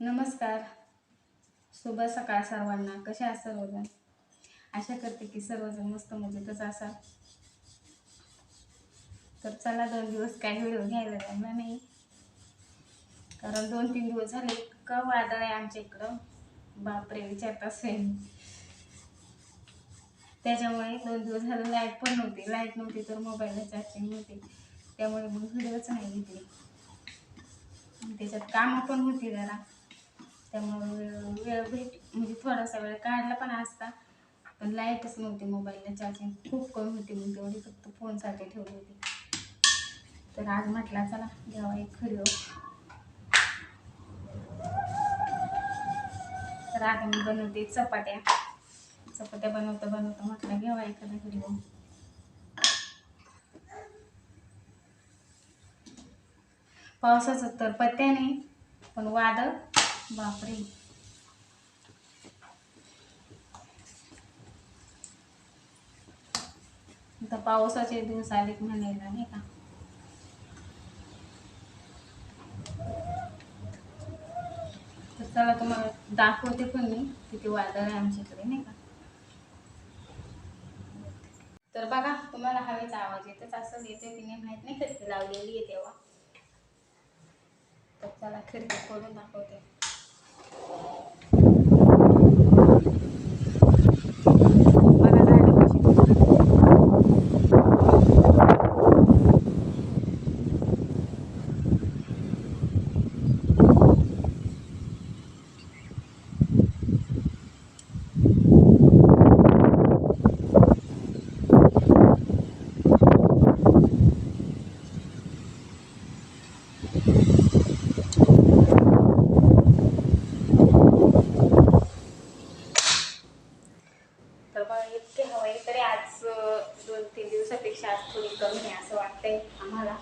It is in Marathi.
नमस्कार. शुभ सकाळ सर्वांना. कसे आहात सर्वजण? आशा करते की सर्वजण मस्त मजेतच असाल. तर चला दोन दिवस काही व्हिडिओ घ्यायला जमला नाही. कारण दोन तीन दिवस झाले इतकं वादळ आहे आमच्या इकडं. बापरे विचारताच नाही त्याच्यामुळे दोन दिवस झालं लाइट पण नव्हती. लाइट नव्हती तर मोबाईलला चार्जिंग नव्हती. त्यामुळे मग व्हिडिओच नाही घेतली. त्याच्यात कामं पण होती जरा. त्यामुळे वेळ वेळ भेट म्हणजे थोडासा वेळ काढला पण असता. पण लाईटच नव्हती मोबाईलला चार्जिंग खूप कमी होती मग तेवढी फक्त फोनसाठी ठेवली होती. तर आज म्हटला चला घ्यावा एक व्हिडिओ तर आता मी बनवते चपात्या. चपात्या बनवता बनवता म्हटलं घ्यावा एखादा व्हिडिओ पावसाचं तर पत्त्या नाही पण वादळ. बापरे. आता पावसाचे दिवस आलेत म्हणायला नाही का? तर चला तुम्हाला दाखवते पण मी किती वादळ आहे आमच्याकडे नाही का? तर बघा तुम्हाला हवेचा आवाज येतच असं येते की नाही माहीत नाही खिडकी लावलेली आहे तेव्हा. तर चला खिडकी खोलून दाखवते. इतके हवं तरी आज दोन तीन दिवसापेक्षा आज थोडी कमी आहे असं वाटतंय आम्हाला.